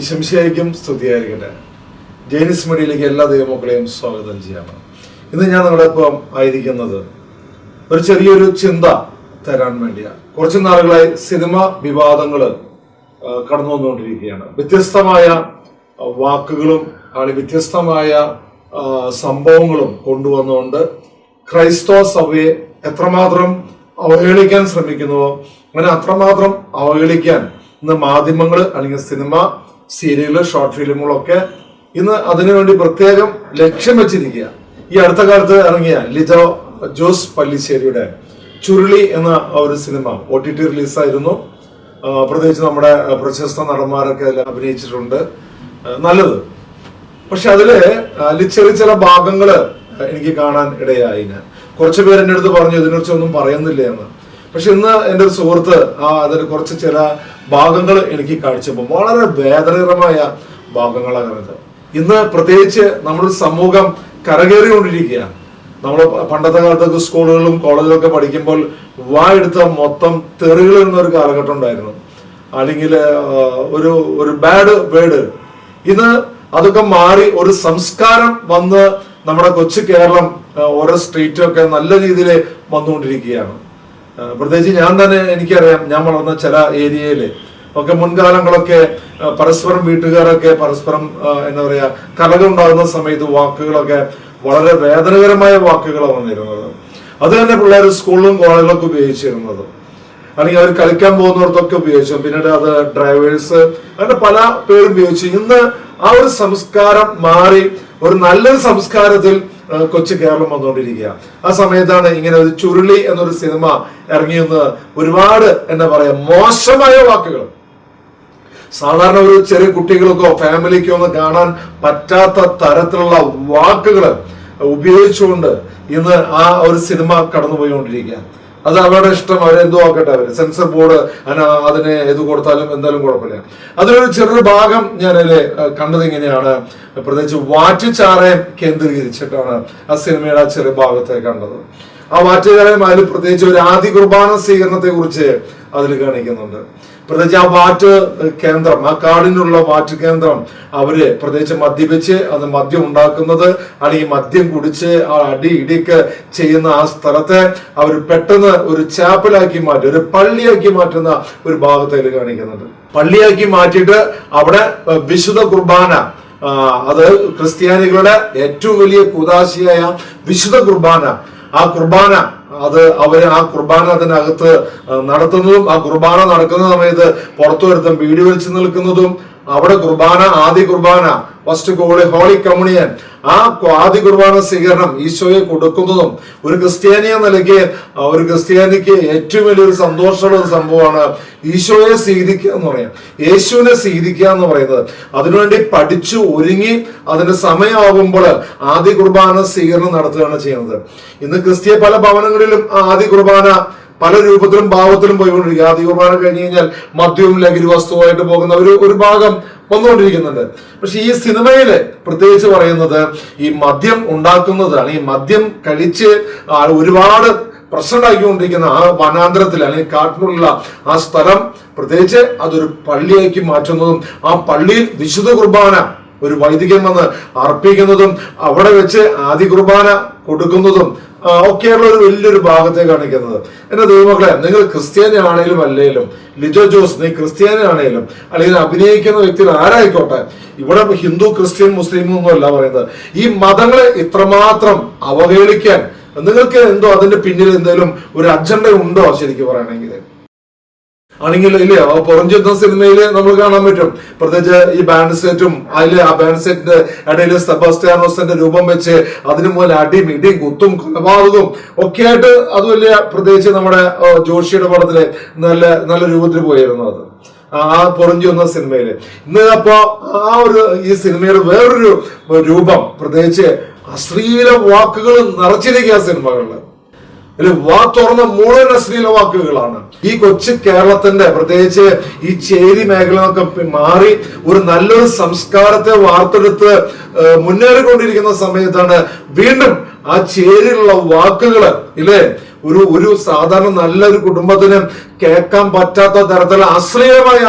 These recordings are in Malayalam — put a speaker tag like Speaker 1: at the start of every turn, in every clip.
Speaker 1: ഇശംശയ്ക്കും സ്തുതിയായിരിക്കട്ടെ. ജെയിനിസ് മീഡിയയിലേക്ക് എല്ലാ ദൈവമക്കളെയും സ്വാഗതം ചെയ്യാം ഇന്ന് ഞാൻ നിങ്ങളോടൊപ്പം ആയിരിക്കുന്നത് ഒരു ചെറിയൊരു ചിന്ത തരാൻ വേണ്ടിയാണ്. കുറച്ച് നാളുകളായി സിനിമ വിവാദങ്ങൾ കടന്നു വന്നുകൊണ്ടിരിക്കുകയാണ് വ്യത്യസ്തമായ വാക്കുകളും അല്ലെങ്കിൽ വ്യത്യസ്തമായ സംഭവങ്ങളും കൊണ്ടുവന്നുകൊണ്ട് ക്രൈസ്തവ സഭയെ എത്രമാത്രം അവഹേളിക്കാൻ ശ്രമിക്കുന്നുവോ അങ്ങനെ അത്രമാത്രം അവഹേളിക്കാൻ ഇന്ന് മാധ്യമങ്ങൾ അല്ലെങ്കിൽ സിനിമ സീരിയൽ ഷോർട്ട് ഫിലിമുകളൊക്കെ ഇന്ന് അതിനുവേണ്ടി പ്രത്യേകം ലക്ഷ്യം വെച്ചിരിക്കുക. ഈ അടുത്ത കാലത്ത് ഇറങ്ങിയ ലിജോ ജോസ് പല്ലിശ്ശേരിയുടെ ചുരുളി എന്ന ഒരു സിനിമ ഒ ടി ടി റിലീസായിരുന്നു. പ്രത്യേകിച്ച് നമ്മുടെ പ്രശസ്ത നടന്മാരൊക്കെ അതിൽ അഭിനയിച്ചിട്ടുണ്ട്. നല്ലത്. പക്ഷെ അതിൽ ചെറിയ ചില ഭാഗങ്ങൾ എനിക്ക് കാണാൻ ഇടയായി ഞാൻ കുറച്ച് അടുത്ത് പറഞ്ഞു ഇതിനെക്കുറിച്ച് ഒന്നും പറയുന്നില്ല എന്ന്. പക്ഷെ ഇന്ന് എന്റെ ഒരു സുഹൃത്ത് ആ അതിൽ കുറച്ച് ചില ഭാഗങ്ങൾ എനിക്ക് കാണിച്ചപ്പോൾ വളരെ വേദനകരമായ ഭാഗങ്ങളാണ് കണ്ടത് ഇന്ന് പ്രത്യേകിച്ച് നമ്മുടെ സമൂഹം കരകയറിക്കൊണ്ടിരിക്കുകയാണ്. നമ്മൾ പണ്ടത്തെ കാലത്തൊക്കെ സ്കൂളുകളിലും കോളേജിലൊക്കെ പഠിക്കുമ്പോൾ വായെടുത്ത മൊത്തം തെറികൾ എന്നൊരു കാലഘട്ടം ഉണ്ടായിരുന്നു. അല്ലെങ്കിൽ ഒരു ഒരു ബാഡ് വേർഡ് ഇന്ന് അതൊക്കെ മാറി ഒരു സംസ്കാരം വന്ന് നമ്മുടെ കൊച്ചു കേരളം ഓരോ സ്ട്രീറ്റും ഒക്കെ നല്ല രീതിയിൽ വന്നുകൊണ്ടിരിക്കുകയാണ്. പ്രത്യേകിച്ച് ഞാൻ തന്നെ എനിക്കറിയാം ഞാൻ വളർന്ന ചില ഏരിയയിൽ. ഒക്കെ മുൻകാലങ്ങളൊക്കെ പരസ്പരം വീട്ടുകാരൊക്കെ പരസ്പരം എന്താ പറയാ കലകളുണ്ടാകുന്ന സമയത്ത് വാക്കുകളൊക്കെ വളരെ വേദനകരമായ വാക്കുകളാണ് വന്നിരുന്നത്. അത് തന്നെ പിള്ളേർ സ്കൂളിലും കോളേജിലൊക്കെ ഉപയോഗിച്ചിരുന്നത്. അല്ലെങ്കിൽ അവർ കളിക്കാൻ പോകുന്നിടത്തൊക്കെ ഉപയോഗിച്ചു. പിന്നീട് അത് ഡ്രൈവേഴ്സ് അങ്ങനെ പല പേരും ഉപയോഗിച്ചു. ഇന്ന് ആ ഒരു സംസ്കാരം മാറി ഒരു നല്ലൊരു സംസ്കാരത്തിൽ കൊച്ചു കേരളം വന്നുകൊണ്ടിരിക്കുക. ആ സമയത്താണ് ഇങ്ങനെ ഒരു ചുരുളി എന്നൊരു സിനിമ ഇറങ്ങിയെന്ന് ഒരുപാട് എന്താ പറയാ മോശമായ വാക്കുകൾ. സാധാരണ ഒരു ചെറിയ കുട്ടികൾക്കോ ഫാമിലിക്കോ ഒന്നും കാണാൻ പറ്റാത്ത തരത്തിലുള്ള വാക്കുകൾ ഉപയോഗിച്ചുകൊണ്ട് ഇന്ന് ആ ഒരു സിനിമ കടന്നുപോയിക്കൊണ്ടിരിക്കുക. അത് അവരുടെ ഇഷ്ടം അവരെന്തോ ആക്കട്ടെ അവർ. സെൻസർ ബോർഡ് അതിനെ ഏത് കൊടുത്താലും എന്തായാലും കുഴപ്പമില്ല. അതിലൊരു ചെറിയൊരു ഭാഗം ഞാൻ അതിൽ കണ്ടത് ഇങ്ങനെയാണ്. പ്രത്യേകിച്ച് വാറ്റുചാറയെ കേന്ദ്രീകരിച്ചിട്ടാണ് ആ സിനിമയുടെ ആ ചെറിയ ഭാഗത്തെ കണ്ടത്. ആ വാറ്റുചാറയും അതിൽ പ്രത്യേകിച്ച് ഒരു ആദ്യ കുർബാന സ്വീകരണത്തെ കുറിച്ച് അതിൽ കാണിക്കുന്നുണ്ട്. പ്രത്യേകിച്ച് ആ വാറ്റ് കേന്ദ്രം ആ കാടിനുള്ള വാറ്റ് കേന്ദ്രം അവർ പ്രത്യേകിച്ച് മദ്യപിച്ച് അത് മദ്യം ഉണ്ടാക്കുന്നത് അല്ലെങ്കിൽ മദ്യം കുടിച്ച് ആ അടി ഇടിയൊക്കെ ചെയ്യുന്ന ആ സ്ഥലത്തെ അവർ പെട്ടെന്ന് ഒരു ചാപ്പലാക്കി മാറ്റി ഒരു പള്ളിയാക്കി മാറ്റുന്ന ഒരു ഭാഗത്തേക്ക് കാണിക്കുന്നുണ്ട്. പള്ളിയാക്കി മാറ്റിയിട്ട് അവിടെ വിശുദ്ധ കുർബാന അത് ക്രിസ്ത്യാനികളുടെ ഏറ്റവും വലിയ കുതാശിയായ വിശുദ്ധ കുർബാന ആ കുർബാന അത് അവർ ആ കുർബാന അതിനകത്ത് നടത്തുന്നതും ആ കുർബാന നടക്കുന്ന സമയത്ത് പുറത്തു വരുത്തും വീഡിയോ വെച്ച് നിൽക്കുന്നതും അവിടെ കുർബാന ആദ്യ കുർബാന ഫസ്റ്റ് ഹോളി കമ്മ്യൂണിയൻ ആ ആദ്യ കുർബാന സ്വീകരണം ഈശോയെ കൊടുക്കുന്നതും ഒരു ക്രിസ്ത്യാനി നിലയ്ക്ക് ഒരു ക്രിസ്ത്യാനിക്ക് ഏറ്റവും വലിയൊരു സന്തോഷമുള്ള സംഭവമാണ് ഈശോയെ സ്വീകരിക്കുക എന്ന് പറയാം. യേശുവിനെ സ്വീകരിക്കുക എന്ന് പറയുന്നത്. അതിനുവേണ്ടി പഠിച്ചു ഒരുങ്ങി അതിന്റെ സമയമാകുമ്പോൾ ആദ്യ കുർബാന സ്വീകരണം നടത്തുകയാണ് ചെയ്യുന്നത്. ഇന്ന് ക്രിസ്തീയ പല ഭവനങ്ങളിലും ആദ്യ കുർബാന പല രൂപത്തിലും ഭാവത്തിലും പോയിക്കൊണ്ടിരിക്കുക. ആദ്യ കുർബാന കഴിഞ്ഞ് കഴിഞ്ഞാൽ മദ്യവും ലഹരി വസ്തുവായിട്ട് പോകുന്ന ഒരു ഒരു ഭാഗം വന്നുകൊണ്ടിരിക്കുന്നുണ്ട്. പക്ഷെ ഈ സിനിമയിൽ പ്രത്യേകിച്ച് പറയുന്നത് ഈ മദ്യം ഉണ്ടാക്കുന്നതാണ്. ഈ മദ്യം കഴിച്ച് ഒരുപാട് പ്രശ്നമുണ്ടാക്കിക്കൊണ്ടിരിക്കുന്ന ആ വനാന്തരത്തിൽ അല്ലെങ്കിൽ കാട്ടിനുള്ള ആ സ്ഥലം പ്രത്യേകിച്ച് അതൊരു പള്ളിയാക്കി മാറ്റുന്നതും ആ പള്ളിയിൽ വിശുദ്ധ കുർബാന ഒരു വൈദികൻ വന്ന് അർപ്പിക്കുന്നതും അവിടെ വെച്ച് ആദ്യ കുർബാന കൊടുക്കുന്നതും ഒക്കെയുള്ള ഒരു വലിയൊരു ഭാഗത്തെ കാണിക്കുന്നത്. എന്റെ ദൈവമക്കളെ നിങ്ങൾ ക്രിസ്ത്യാനി ആണെങ്കിലും അല്ലെങ്കിലും ലിജോ ജോസ് നീ ക്രിസ്ത്യാനി ആണെങ്കിലും അല്ലെങ്കിൽ അഭിനയിക്കുന്ന വ്യക്തികൾ ആരായിക്കോട്ടെ ഇവിടെ ഹിന്ദു ക്രിസ്ത്യൻ മുസ്ലിം അല്ല പറയുന്നത്. ഈ മതങ്ങളെ ഇത്രമാത്രം അവഹേളിക്കാൻ നിങ്ങൾക്ക് എന്തോ അതിന്റെ പിന്നിൽ എന്തെങ്കിലും ഒരു അജണ്ട ഉണ്ടോ ശരിക്കും പറയണമെങ്കിൽ ആണെങ്കിൽ ഇല്ല? ആ പുറഞ്ചുന്ന സിനിമയിൽ നമ്മൾ കാണാൻ പറ്റും. പ്രത്യേകിച്ച് ഈ ബാൻഡ് സെറ്റും അതിൽ ആ ബാൻഡ് സെറ്റിന്റെ ഇടയിൽ സെബാസ്റ്റിയാനോസിന്റെ രൂപം വെച്ച് അതിനു മുതൽ അടിയും ഇടിയും കുത്തും കൊലപാതകവും ഒക്കെ ആയിട്ട് അത് വലിയ പ്രത്യേകിച്ച് നമ്മുടെ ജോഷിയുടെ പടത്തിൽ നല്ല നല്ല രൂപത്തിൽ പോയിരുന്നു അത്. ആ പുറഞ്ചു എന്ന സിനിമയിൽ. ഇന്ന് അപ്പോ ആ ഒരു ഈ സിനിമയുടെ വേറൊരു രൂപം പ്രത്യേകിച്ച് അശ്ലീല വാക്കുകൾ നിറച്ചിരിക്കുക ആ ഇതിൽ വാ തുറന്ന മുഴുവൻ അശ്ലീല വാക്കുകളാണ്. ഈ കൊച്ചു കേരളത്തിന്റെ പ്രത്യേകിച്ച് ഈ ചേരി മേഖല മാറി ഒരു നല്ലൊരു സംസ്കാരത്തെ വാർത്തെടുത്ത് മുന്നേറിക്കൊണ്ടിരിക്കുന്ന സമയത്താണ് വീണ്ടും ആ ചേരിയിലുള്ള വാക്കുകൾ ഇല്ലേ? ഒരു ഒരു സാധാരണ നല്ലൊരു കുടുംബത്തിന് കേൾക്കാൻ പറ്റാത്ത തരത്തിലുള്ള അശ്ലീലമായ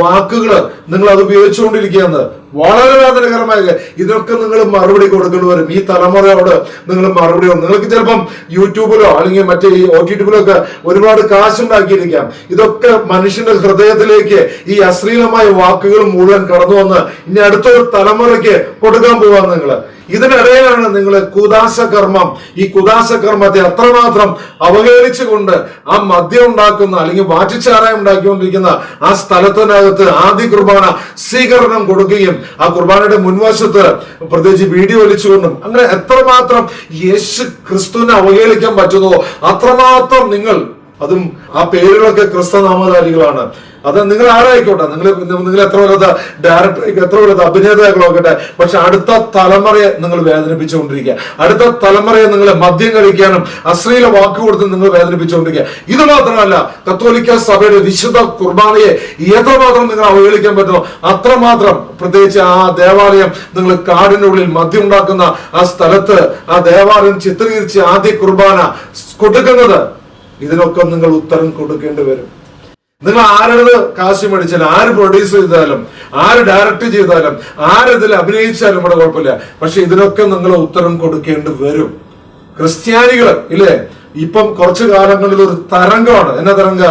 Speaker 1: വാക്കുകൾ നിങ്ങൾ അത് ഉപയോഗിച്ചുകൊണ്ടിരിക്കുകയാണ്. വളരെ വേദനകരമായ ഇതിനൊക്കെ നിങ്ങൾ മറുപടി കൊടുക്കേണ്ടി വരും. ഈ തലമുറയോട് നിങ്ങൾ മറുപടി. നിങ്ങൾക്ക് ചിലപ്പം യൂട്യൂബിലോ അല്ലെങ്കിൽ മറ്റേ ഈ ഒ ടി ടിയിലോ ഒക്കെ ഒരുപാട് കാശുണ്ടാക്കിയിരിക്കാം. ഇതൊക്കെ മനുഷ്യന്റെ ഹൃദയത്തിലേക്ക് ഈ അശ്ലീലമായ വാക്കുകൾ മുഴുവൻ കടന്നു വന്ന് ഇനി അടുത്തൊരു തലമുറയ്ക്ക് കൊടുക്കാൻ പോവാൻ നിങ്ങൾ ഇതിനിടയിലാണ് നിങ്ങൾ കുദാശ കർമ്മം. ഈ കുദാശ കർമ്മത്തെ അത്രമാത്രം അവഹേളിച്ചുകൊണ്ട് ആ മദ്യം ഉണ്ടാക്കുന്ന അല്ലെങ്കിൽ വാറ്റിച്ചാറായി ഉണ്ടാക്കിക്കൊണ്ടിരിക്കുന്ന ആ സ്ഥലത്തിനകത്ത് ആദ്യ കുർബാന സ്വീകരണം കൊടുക്കുകയും ആ കുർബാനയുടെ മുൻവശത്ത് പ്രത്യേകിച്ച് വീഡിയോ വലിച്ചുകൊണ്ടും അങ്ങനെ എത്രമാത്രം യേശു ക്രിസ്തുവിനെ അവഹേളിക്കാൻ പറ്റുന്നോ അത്രമാത്രം നിങ്ങൾ അതും ആ പേരുകളൊക്കെ ക്രിസ്തനാമധാരികളാണ്. അത് നിങ്ങൾ ആരായിക്കോട്ടെ? നിങ്ങൾ നിങ്ങൾ എത്ര വലുത് ഡയറക്ടർ എത്ര വലുത് അഭിനേതാക്കളാക്കട്ടെ പക്ഷെ അടുത്ത തലമുറയെ നിങ്ങൾ വേദനിപ്പിച്ചുകൊണ്ടിരിക്കുക. അടുത്ത തലമുറയെ നിങ്ങൾ മദ്യം കഴിക്കാനും അശ്ലീല വാക്ക് കൊടുത്ത് നിങ്ങൾ വേദനിപ്പിച്ചുകൊണ്ടിരിക്കുക. ഇത് മാത്രമല്ല കത്തോലിക്ക സഭയുടെ വിശുദ്ധ കുർബാനയെ എത്രമാത്രം നിങ്ങൾ അവഹേളിക്കാൻ പറ്റുമോ അത്രമാത്രം പ്രത്യേകിച്ച് ആ ദേവാലയം നിങ്ങൾ കാടിനുള്ളിൽ മദ്യം ഉണ്ടാക്കുന്ന ആ സ്ഥലത്ത് ആ ദേവാലയം ചിത്രീകരിച്ച് ആദ്യ കുർബാന കൊടുക്കുന്നത് ഇതിനൊക്കെ നിങ്ങൾ ഉത്തരം കൊടുക്കേണ്ടി വരും. നിങ്ങൾ ആരുടെ കാശ് മേടിച്ചാലും ആര് പ്രൊഡ്യൂസ് ചെയ്താലും ആര് ഡയറക്റ്റ് ചെയ്താലും ആരിതിൽ അഭിനയിച്ചാലും ഇവിടെ കുഴപ്പമില്ല. പക്ഷെ ഇതിനൊക്കെ നിങ്ങൾ ഉത്തരം കൊടുക്കേണ്ടി വരും. ക്രിസ്ത്യാനികൾ ഇല്ലേ? ഇപ്പം കുറച്ചു കാലങ്ങളിൽ ഒരു തരംഗമാണ്. എന്നാ തരംഗ?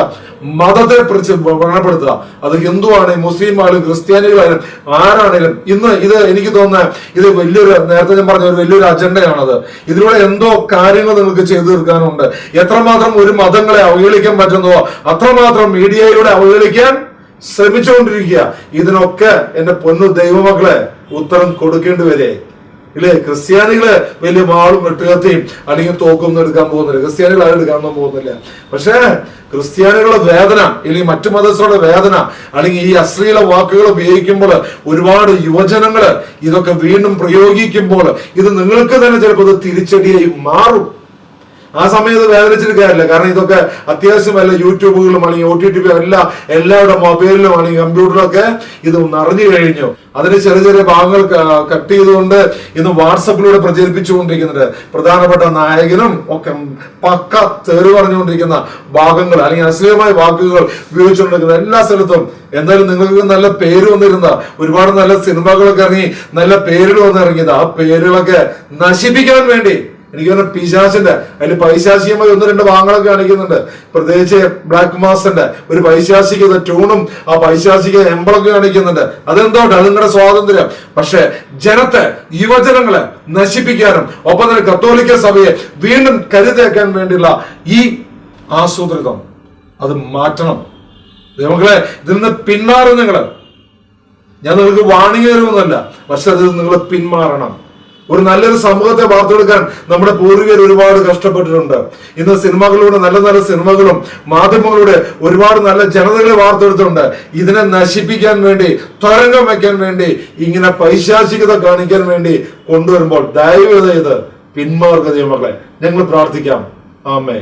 Speaker 1: മതത്തെ കുറിച്ച് വ്രണപ്പെടുത്തുക. അത് ഹിന്ദു ആണെങ്കിലും മുസ്ലിം ആണെങ്കിലും ക്രിസ്ത്യാനികളായാലും ആരാണെങ്കിലും ഇന്ന് ഇത് എനിക്ക് തോന്നുന്നത് ഇത് വലിയൊരു നേരത്തെ ഞാൻ പറഞ്ഞ ഒരു വലിയൊരു അജണ്ടയാണത്. ഇതിലൂടെ എന്തോ കാര്യങ്ങൾ നിങ്ങൾക്ക് ചെയ്തു തീർക്കാനുണ്ട്. എത്രമാത്രം ഒരു മതങ്ങളെ അവഹേളിക്കാൻ പറ്റുന്നോ അത്രമാത്രം മീഡിയയിലൂടെ അവഹേളിക്കാൻ ശ്രമിച്ചുകൊണ്ടിരിക്കുക. ഇതിനൊക്കെ എന്റെ പൊന്നു ദൈവമക്കളെ ഉത്തരം കൊടുക്കേണ്ടി വരെ. ഇല്ലേ? ക്രിസ്ത്യാനികൾ വലിയ വാളും വെട്ടുകത്തിയും അല്ലെങ്കിൽ തോക്കൊന്നും എടുക്കാൻ പോകുന്നില്ല. ക്രിസ്ത്യാനികൾ ആരും എടുക്കാനൊന്നും പോകുന്നില്ല. പക്ഷേ ക്രിസ്ത്യാനികളുടെ വേദന അല്ലെങ്കിൽ മറ്റു മതസ്ഥരുടെ വേദന അല്ലെങ്കിൽ ഈ അശ്ലീല വാക്കുകൾ ഉപയോഗിക്കുമ്പോൾ ഒരുപാട് യുവജനങ്ങൾ ഇതൊക്കെ വീണ്ടും പ്രയോഗിക്കുമ്പോൾ ഇത് നിങ്ങൾക്ക് തന്നെ ചിലപ്പോൾ ഇത് തിരിച്ചടിയായി മാറും. ആ സമയത്ത് വേദനിച്ചിട്ട് കാരണം ഇതൊക്കെ അത്യാവശ്യമല്ല യൂട്യൂബുകളും അല്ലെങ്കിൽ ഒ ടി ടി എല്ലാം എല്ലാവരുടെ മൊബൈലിലും അല്ലെങ്കിൽ കമ്പ്യൂട്ടറിലൊക്കെ ഇത് നിറഞ്ഞു കഴിഞ്ഞു. അതിന് ചെറിയ ചെറിയ ഭാഗങ്ങൾ കട്ട് ചെയ്തുകൊണ്ട് ഇന്ന് വാട്സപ്പിലൂടെ പ്രചരിപ്പിച്ചുകൊണ്ടിരിക്കുന്നുണ്ട്. പ്രധാനപ്പെട്ട നായകനും ഒക്കെ പക്ക തെറി പറഞ്ഞുകൊണ്ടിരിക്കുന്ന ഭാഗങ്ങൾ അല്ലെങ്കിൽ അശ്ലീലമായ വാക്കുകൾ ഉപയോഗിച്ചുകൊണ്ടിരിക്കുന്ന എല്ലാ സ്ഥലത്തും. എന്തായാലും നിങ്ങൾക്ക് നല്ല പേര് വന്നിരുന്ന ഒരുപാട് നല്ല സിനിമകളൊക്കെ ഇറങ്ങി നല്ല പേരുകൾ വന്നിറങ്ങിയത് ആ പേരുകളൊക്കെ നശിപ്പിക്കാൻ വേണ്ടി എനിക്ക് പറഞ്ഞ പിശാസിന്റെ അതിൽ പൈശാസികമായി ഒന്ന് രണ്ട് ഭാഗങ്ങളൊക്കെ കാണിക്കുന്നുണ്ട്. പ്രത്യേകിച്ച് ബ്ലാക്ക് മാസിന്റെ ഒരു പൈശാസിക ട്യൂണും ആ പൈശാസിക എമ്പളൊക്കെ കാണിക്കുന്നുണ്ട്. അതെന്തോട്ടെ അത് നിങ്ങളുടെ സ്വാതന്ത്ര്യം. പക്ഷെ ജനത്തെ യുവജനങ്ങളെ നശിപ്പിക്കാനും ഒപ്പം തന്നെ കത്തോലിക്ക സഭയെ വീണ്ടും കരുതേക്കാൻ വേണ്ടിയുള്ള ഈ ആസൂത്രിതം. അത് മാറ്റണം. ദൈവങ്ങളെ ഇതിൽ നിന്ന് പിന്മാറും നിങ്ങൾ. ഞാൻ നിങ്ങൾക്ക് വാണിംഗ് തരുമെന്നല്ല പക്ഷെ അത് നിങ്ങൾ പിന്മാറണം. ഒരു നല്ലൊരു സമൂഹത്തെ വാർത്തെടുക്കാൻ നമ്മുടെ പൂർവികർ ഒരുപാട് കഷ്ടപ്പെട്ടിട്ടുണ്ട്. ഇന്ന് സിനിമകളിലൂടെ നല്ല നല്ല സിനിമകളും മാധ്യമങ്ങളിലൂടെ ഒരുപാട് നല്ല ജനതകളെ വാർത്തെടുത്തിട്ടുണ്ട്. ഇതിനെ നശിപ്പിക്കാൻ വേണ്ടി തരംഗം വയ്ക്കാൻ വേണ്ടി ഇങ്ങനെ പൈശാചികത കാണിക്കാൻ വേണ്ടി കൊണ്ടുവരുമ്പോൾ ദയവ് ചെയ്ത് പിന്മാർഗ നിയമങ്ങളെ ഞങ്ങൾ പ്രാർത്ഥിക്കാം. ആമേ